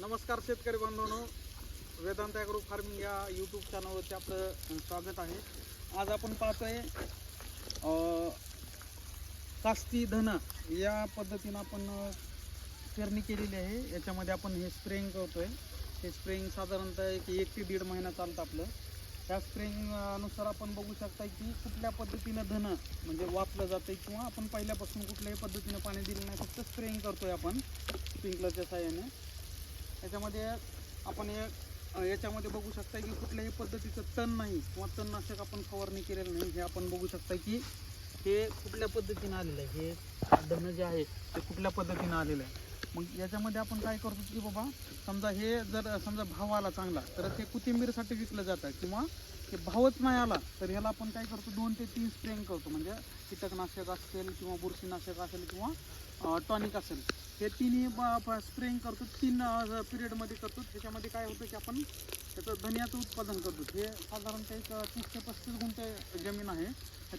नमस्कार शेतकरी बांधवांनो. वेदांत ॲग्रो फार्मिंग या यूट्यूब चॅनलवरती आपलं स्वागत आहे. आज आपण पाहतोय आहे कास्ती धन या पद्धतीनं आपण पेरणी केलेली आहे. याच्यामध्ये आपण हे स्प्रेइंग करतोय. हे स्प्रेइंग साधारणतः एक एक ते दीड महिना चालतं आपलं. त्या स्प्रेंगनुसार आपण बघू शकता की कुठल्या पद्धतीनं धन म्हणजे वापलं जातं किंवा आपण पहिल्यापासून कुठल्याही पद्धतीनं पाणी दिलं नाही फक्त स्प्रेइंग करतोय आपण. स्प्रिंकलरच्या साह्याने याच्यामध्ये आपण हे याच्यामध्ये बघू शकता की कुठल्याही पद्धतीचं तण नाही किंवा तणनाशक आपण फवारणी केलेलं नाही हे आपण बघू शकता की हे कुठल्या पद्धतीनं आलेलं आहे? हे धन जे आहे ते कुठल्या पद्धतीनं आलेलं आहे? मग याच्यामध्ये आपण काय करतो की बाबा समजा हे जर समजा भाव आला चांगला तर ते कोथिंबीरसाठी विकलं जातं किंवा ते भावच नाही आला तर ह्याला आपण काय करतो दोन ते तीन स्प्रेंग करतो. म्हणजे कीटकनाशक असेल किंवा बुरशीनाशक असेल किंवा टॉनिक असेल. हे तिन्ही स्प्रेंग करतो. तीन पिरियडमध्ये करतो. त्याच्यामध्ये काय होतं की आपण त्याचं धनियाचं उत्पादन करतो. हे साधारणतः एक तीस ते पस्तीस गुंठे जमीन आहे.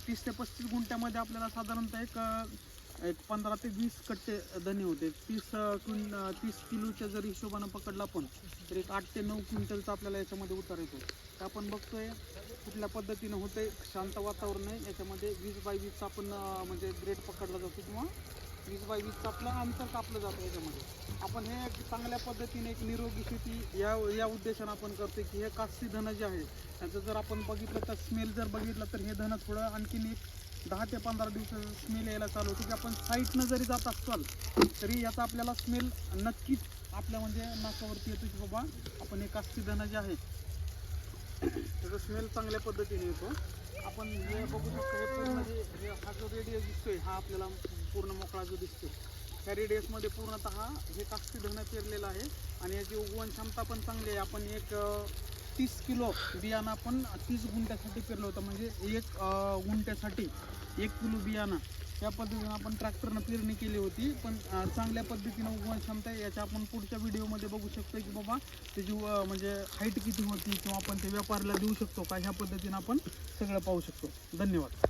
तीस ते पस्तीस गुंठ्यामध्ये आपल्याला साधारणतः एक एक पंधरा ते वीस कट्टे धने होते. तीस क्विं तीस किलोच्या जर हिशोबानं पकडला आपण तर एक आठ ते नऊ क्विंटलचा आपल्याला याच्यामध्ये उतार येतो. तर आपण बघतोय कुठल्या पद्धतीनं होते शांत वातावरण आहे. याच्यामध्ये वीस बाय वीसचा आपण म्हणजे ग्रेड पकडला जातो किंवा वीस बाय वीसचं आपलं अंतर कापलं जातं याच्यामध्ये. आपण हे एक चांगल्या पद्धतीने एक निरोगी शेती या या उद्देशानं आपण करतो की हे कास्ती धन जे आहे त्याचं जर आपण बघितलं तर स्मेल जर बघितलं तर हे धन थोडं आणखीन एक दहा ते पंधरा दिवसाचं स्मेल यायला चालू होतं. की आपण साईटनं जरी जात असाल तरी याचा आपल्याला स्मेल नक्कीच आपल्या म्हणजे नाकावरती येतो की बाबा आपण एक कास्ती धन जे आहे त्याचा स्मेल चांगल्या पद्धतीने येतो. आपण हे बघू शकतो हे पूर्ण जे हा जो रेडियस दिसतोय हा आपल्याला पूर्ण मोकळा जो दिसतोय त्या रेडियसमध्ये पूर्णतः हे कास्ती धनं पेरलेलं आहे. आणि याची उगवण क्षमता पण चांगली आहे. आपण एक तीस किलो बियाणं आपण तीस गुंठ्यासाठी पेरलं होतं. म्हणजे एक गुंठ्यासाठी एक किलो बियाणं. या पद्धतीनं आपण ट्रॅक्टरनं पेरणी केली होती. पण चांगल्या पद्धतीनं उगवण क्षमता याच्या आपण पुढच्या व्हिडिओमध्ये बघू शकतो की बाबा त्याची म्हणजे हाईट किती होती किंवा आपण ते व्यापाऱ्याला देऊ शकतो का? ह्या पद्धतीनं आपण सगळं पाहू शकतो. धन्यवाद.